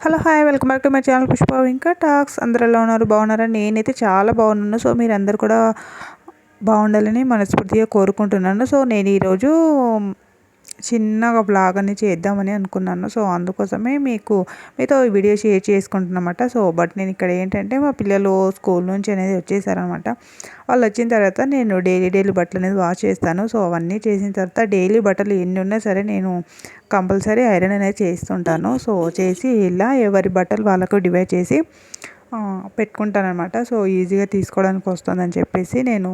Hello hi welcome back to my channel Pushpa ఇంకా talks. అందరు ఎలా ఉన్నారు బాగున్నారా? నేనైతే చాలా బాగున్నాను. సో మీరు అందరు కూడా బాగుండాలని మనస్ఫూర్తిగా కోరుకుంటున్నాను. సో నేను ఈరోజు చిన్నగా బ్లాగ్ అని చేద్దామని అనుకున్నాను. సో అందుకోసమే మీకు మీతో వీడియో షేర్ చేసుకుంటున్నమాట. సో బట్ నేను ఇక్కడ ఏంటంటే మా పిల్లలు స్కూల్ నుంచి అనేది వచ్చేసారనమాట వాళ్ళు వచ్చిన తర్వాత నేను డైలీ డైలీ బట్టలు అనేది వాష్ చేస్తాను. సో అవన్నీ చేసిన తర్వాత డైలీ బట్టలు ఎన్ని ఉన్నా సరే నేను కంపల్సరీ ఐరన్ అనేది చేస్తుంటాను. సో చేసి ఇలా ఎవరి బట్టలు వాళ్ళకు డివైడ్ చేసి పెట్టుకుంటానమాట సో ఈజీగా తీసుకోవడానికి వస్తుందని చెప్పేసి నేను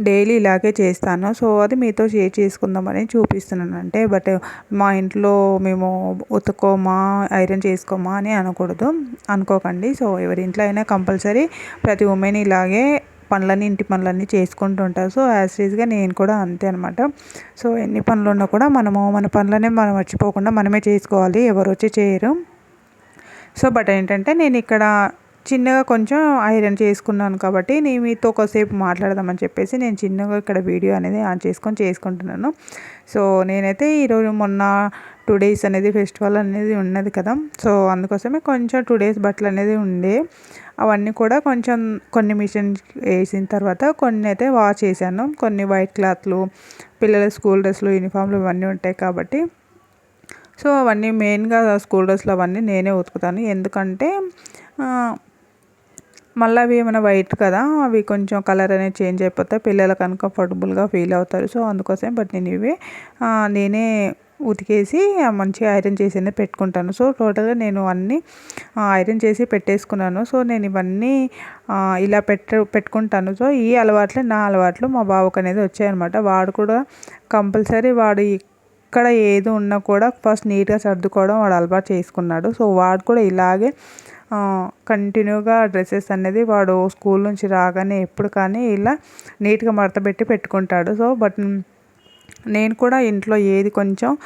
డైలీ ఇలాగే చేస్తాను. సో అది మీతో షేర్ చేసుకుందామని చూపిస్తున్నాను అంటే బట్ మా ఇంట్లో మేము ఉతుకోమా ఐరన్ చేసుకోమా అని అనకూడదు. అనుకోకండి. సో ఎవరి ఇంట్లో అయినా కంపల్సరీ ప్రతి ఉమెన్ ఇలాగే పనులన్నీ ఇంటి పనులన్నీ చేసుకుంటూ ఉంటారు. సో యాజ్ నేను కూడా అంతే అనమాట సో ఎన్ని పనులు ఉన్నా కూడా మనము మన పనులనే మనం మర్చిపోకుండా మనమే చేసుకోవాలి. ఎవరు వచ్చి చేయరు. సో బట్ ఏంటంటే నేను ఇక్కడ చిన్నగా కొంచెం ఐరన్ చేసుకున్నాను కాబట్టి నేను మీతో ఒకసేపు మాట్లాడదామని చెప్పేసి నేను చిన్నగా ఇక్కడ వీడియో అనేది ఆన్ చేసుకొని చేసుకుంటున్నాను. సో నేనైతే ఈరోజు మొన్న టూ డేస్ అనేది ఫెస్టివల్ అనేది ఉన్నది కదా. సో అందుకోసమే కొంచెం టూ డేస్ బట్టలు అనేది ఉండే. అవన్నీ కూడా కొంచెం కొన్ని మిషన్ వేసిన తర్వాత కొన్ని అయితే వాష్ చేశాను. కొన్ని వైట్ క్లాత్లు పిల్లల స్కూల్ డ్రెస్లు యూనిఫామ్లు ఇవన్నీ ఉంటాయి కాబట్టి. సో అవన్నీ మెయిన్గా స్కూల్ డ్రెస్లు అవన్నీ నేనే ఉతుకుతాను. ఎందుకంటే మళ్ళీ అవి ఏమైనా వైట్ కదా అవి కొంచెం కలర్ అనేది చేంజ్ అయిపోతాయి. పిల్లలకు అన్కంఫర్టబుల్గా ఫీల్ అవుతారు. సో అందుకోసం బట్ నేను ఇవి నేనే ఉతికేసి మంచిగా ఐరన్ చేసి పెట్టుకుంటాను. సో టోటల్గా నేను అన్నీ ఐరన్ చేసి పెట్టేసుకున్నాను. సో నేను ఇవన్నీ ఇలా పెట్ట పెట్టుకుంటాను. సో ఈ అలవాట్లే నా అలవాట్లు. మా బావకు అనేది వచ్చాయన్నమాట. వాడు కూడా కంపల్సరీ వాడు ఇక్కడ ఏది ఉన్నా కూడా ఫస్ట్ నీట్గా సర్దుకోవడం వాడు అలవాటు చేసుకున్నాడు. సో వాడు కూడా ఇలాగే కంటిన్యూగా డ్రెస్సెస్ అనేది వాడు స్కూల్ నుంచి రాగానే ఎప్పుడు కానీ ఇలా నీట్గా మడతపెట్టి పెట్టుకుంటాడు. సో బట్ నేను కూడా ఇంట్లో ఏది కొంచెం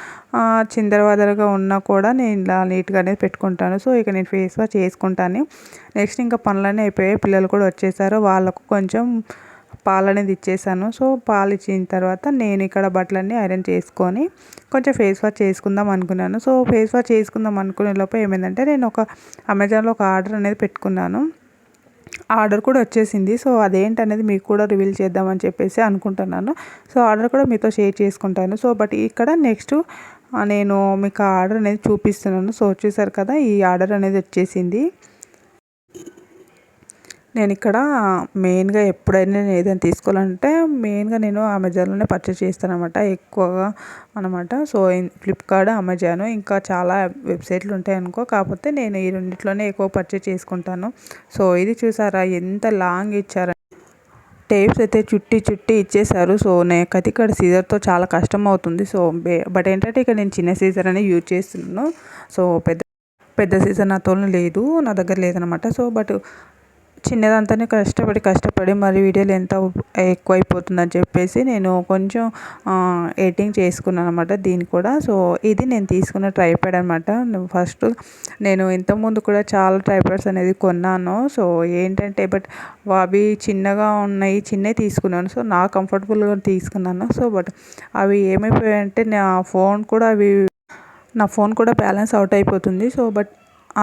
చిందరవాదరగా ఉన్నా కూడా నేను ఇలా నీట్గా అనేది పెట్టుకుంటాను. సో ఇక నేను ఫేస్ వాష్ చేసుకుంటాను. నెక్స్ట్ ఇంకా పనులన్నీ అయిపోయాయి. పిల్లలు కూడా వచ్చేసారు. వాళ్ళకు కొంచెం పాలు అనేది ఇచ్చేసాను. సో పాలు ఇచ్చిన తర్వాత నేను ఇక్కడ బట్టలన్నీ ఐరన్ చేసుకొని కొంచెం ఫేస్ వాష్ చేసుకుందాం అనుకున్నాను. సో ఫేస్ వాష్ చేసుకుందాం అనుకునే లోపు ఏమైందంటే నేను ఒక అమెజాన్లో ఒక ఆర్డర్ అనేది పెట్టుకున్నాను. ఆర్డర్ కూడా వచ్చేసింది. సో అదేంటనేది మీకు కూడా రివీల్ చేద్దామని చెప్పేసి అనుకుంటున్నాను. సో ఆర్డర్ కూడా మీతో షేర్ చేసుకుంటాను. సో బట్ ఇక్కడ నెక్స్ట్ నేను మీకు ఆర్డర్ అనేది చూపిస్తున్నాను. సో చూసారు కదా ఈ ఆర్డర్ అనేది వచ్చేసింది. నేను ఇక్కడ మెయిన్గా ఎప్పుడైనా నేను ఏదైనా తీసుకోవాలంటే మెయిన్గా నేను అమెజాన్లోనే పర్చేస్ చేస్తాను అనమాట ఎక్కువగా అనమాట. సో ఫ్లిప్కార్ట్ అమెజాన్ ఇంకా చాలా వెబ్సైట్లు ఉంటాయి అనుకో కాకపోతే నేను ఈ రెండిట్లోనే ఎక్కువ పర్చేస్ చేసుకుంటాను. సో ఇది చూసారా ఎంత లాంగ్ ఇచ్చారు టేప్స్ అయితే చుట్టి చుట్టి ఇచ్చేసారు సో నాకైతే ఇక్కడ సీజర్తో చాలా కష్టం అవుతుంది. సో బట్ ఏంటంటే ఇక్కడ నేను చిన్న సీజర్ అనేది యూజ్ చేస్తున్నాను. సో పెద్ద పెద్ద సీజర్ నాతో లేదు నా దగ్గర లేదనమాట. సో బట్ చిన్నదంతానే కష్టపడి కష్టపడి మరి వీడియోలు ఎంత ఎక్కువైపోతుందని చెప్పేసి నేను కొంచెం ఎడిటింగ్ చేసుకున్నాను అనమాట దీన్ని కూడా. సో ఇది నేను తీసుకున్న ట్రైప్యాడ్ అనమాట ఫస్ట్ నేను ఇంతకుముందు కూడా చాలా ట్రైప్యాడ్స్ అనేది కొన్నాను. సో ఏంటంటే బట్ అవి చిన్నగా ఉన్నాయి చిన్నవి తీసుకున్నాను. సో నా కంఫర్టబుల్గా తీసుకున్నాను. సో బట్ అవి ఏమైపోయాయంటే నా ఫోన్ కూడా అవి నా ఫోన్ కూడా బ్యాలెన్స్ అవుట్ అయిపోతుంది. సో బట్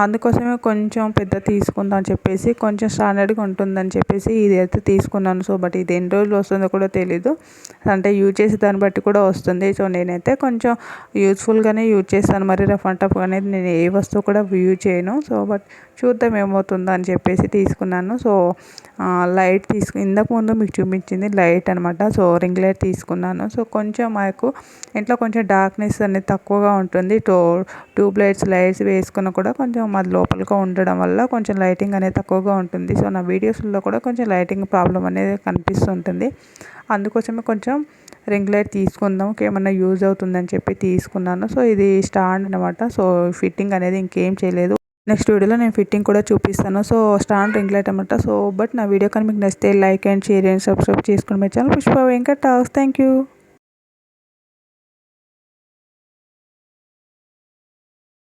అందుకోసమే కొంచెం పెద్ద తీసుకుందాం అని చెప్పేసి కొంచెం స్టాండర్డ్గా ఉంటుందని చెప్పేసి ఇది అయితే తీసుకున్నాను. సో బట్ ఇది ఎన్ని రోజులు వస్తుందో కూడా తెలీదు. అంటే యూజ్ చేసే దాన్ని బట్టి కూడా వస్తుంది. సో నేనైతే కొంచెం యూజ్ఫుల్గానే యూజ్ చేస్తాను. మరి రఫ్ అండ్ టఫ్ అనేది నేను ఏ వస్తువు కూడా యూజ్ చేయను. సో బట్ చూద్దాం ఏమవుతుందో అని చెప్పేసి తీసుకున్నాను. సో లైట్ తీసుకు ఇంతకు ముందు మీకు చూపించింది లైట్ అనమాట సో రింగ్ లైట్ తీసుకున్నాను. సో కొంచెం మాకు ఇంట్లో కొంచెం డార్క్నెస్ అనేది తక్కువగా ఉంటుంది. టో ట్యూబ్ లైట్స్ లైట్స్ వేసుకున్న కూడా కొంచెం అది లోపలికి ఉండడం వల్ల కొంచెం లైటింగ్ అనేది తక్కువగా ఉంటుంది. సో నా వీడియోస్లో కూడా కొంచెం లైటింగ్ ప్రాబ్లం అనేది కనిపిస్తుంటుంది. అందుకోసమే కొంచెం రింగ్ లైట్ తీసుకుందాం. ఏమన్నా యూజ్ అవుతుందని చెప్పి తీసుకున్నాను. సో ఇది స్టాండ్ అనమాట సో ఫిట్టింగ్ అనేది ఇంకేం చేయలేదు. నెక్స్ట్ వీడియోలో నేను ఫిట్టింగ్ కూడా చూపిస్తాను. సో స్టాండ్ రింగ్ లైట్ అనమాట సో బట్ నా వీడియో కానీ మీకు నచ్చితే like and share and subscribe చేసుకుని మీ channel Pushpa Venkat thank you